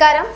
നമസ്കാരം.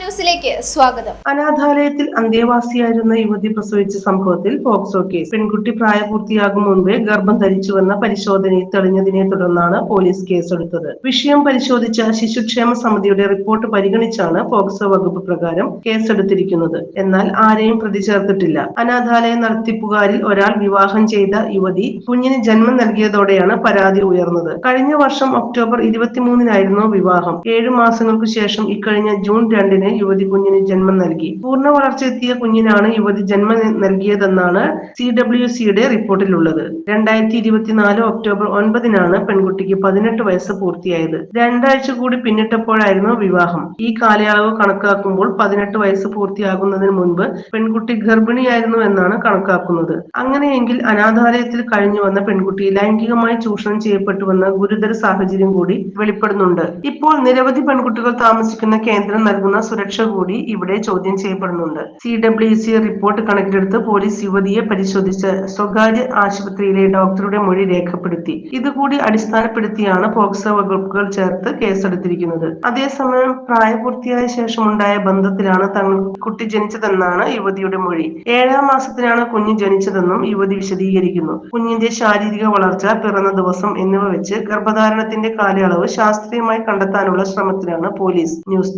ന്യൂസിലേക്ക് സ്വാഗതം. അനാഥാലയത്തിൽ അന്തേവാസിയായിരുന്ന യുവതി പ്രസവിച്ച സംഭവത്തിൽ പോക്സോ കേസ്. പെൺകുട്ടി പ്രായപൂർത്തിയാകും മുൻപേ ഗർഭം ധരിച്ചുവെന്ന പരിശോധനയിൽ തെളിഞ്ഞതിനെ തുടർന്നാണ് പോലീസ് കേസെടുത്തത്. വിഷയം പരിശോധിച്ച ശിശുക്ഷേമ സമിതിയുടെ റിപ്പോർട്ട് പരിഗണിച്ചാണ് പോക്സോ വകുപ്പ് പ്രകാരം കേസെടുത്തിരിക്കുന്നത്. എന്നാൽ ആരെയും പ്രതി ചേർത്തിട്ടില്ല അനാഥാലയ നടത്തിപ്പുകാരിൽ ഒരാൾ വിവാഹം ചെയ്ത യുവതി കുഞ്ഞിന് ജന്മം നൽകിയതോടെയാണ് പരാതി ഉയർന്നത്. കഴിഞ്ഞ വർഷം ഒക്ടോബർ ഇരുപത്തിമൂന്നിനായിരുന്നു വിവാഹം. ഏഴു മാസങ്ങൾക്ക് ശേഷം ഇക്കഴിഞ്ഞ ജൂൺ രണ്ടിന് യുവതി കുഞ്ഞിന് ജന്മം നൽകി. പൂർണ വളർച്ചയെത്തിയ കുഞ്ഞിനാണ് യുവതി ജന്മം നൽകിയതെന്നാണ് സി ഡബ്ല്യു സിയുടെ റിപ്പോർട്ടിലുള്ളത്. രണ്ടായിരത്തി ഇരുപത്തിനാല് ഒക്ടോബർ ഒൻപതിനാണ് പെൺകുട്ടിക്ക് പതിനെട്ട് വയസ്സ് പൂർത്തിയായത്. രണ്ടാഴ്ച കൂടി പിന്നിട്ടപ്പോഴായിരുന്നു വിവാഹം. ഈ കാലയളവ് കണക്കാക്കുമ്പോൾ പതിനെട്ട് വയസ്സ് പൂർത്തിയാകുന്നതിന് മുൻപ് പെൺകുട്ടി ഗർഭിണിയായിരുന്നു എന്നാണ് കണക്കാക്കുന്നത്. അങ്ങനെയെങ്കിൽ അനാഥാലയത്തിൽ കഴിഞ്ഞു വന്ന പെൺകുട്ടി ലൈംഗികമായി ചൂഷണം ചെയ്യപ്പെട്ടുവെന്ന ഗുരുതര സാഹചര്യം കൂടി വെളിപ്പെടുന്നുണ്ട്. ഇപ്പോൾ നിരവധി പെൺകുട്ടികൾ താമസിക്കുന്ന കേന്ദ്രം നൽകുന്ന സുരക്ഷ കൂടി ഇവിടെ ചോദ്യം ചെയ്യപ്പെടുന്നുണ്ട്. സി ഡബ്ല്യു സി റിപ്പോർട്ട് കണക്കിലെടുത്ത് പോലീസ് യുവതിയെ പരിശോധിച്ച് സ്വകാര്യ ആശുപത്രിയിലെ ഡോക്ടറുടെ മൊഴി രേഖപ്പെടുത്തി. ഇതുകൂടി അടിസ്ഥാനപ്പെടുത്തിയാണ് പോക്സോ വകുപ്പുകൾ ചേർത്ത് കേസെടുത്തിരിക്കുന്നത്. അതേസമയം പ്രായപൂർത്തിയായ ശേഷമുണ്ടായ ബന്ധത്തിലാണ് തങ്ങൾ കുട്ടി ജനിച്ചതെന്നാണ് യുവതിയുടെ മൊഴി. ഏഴാം മാസത്തിലാണ് കുഞ്ഞ് ജനിച്ചതെന്നും യുവതി വിശദീകരിക്കുന്നു. കുഞ്ഞിന്റെ ശാരീരിക വളർച്ച പിറന്ന ദിവസം എന്നിവ വെച്ച് ഗർഭധാരണത്തിന്റെ കാലയളവ് ശാസ്ത്രീയമായി കണ്ടെത്താനുള്ള ശ്രമത്തിലാണ് police news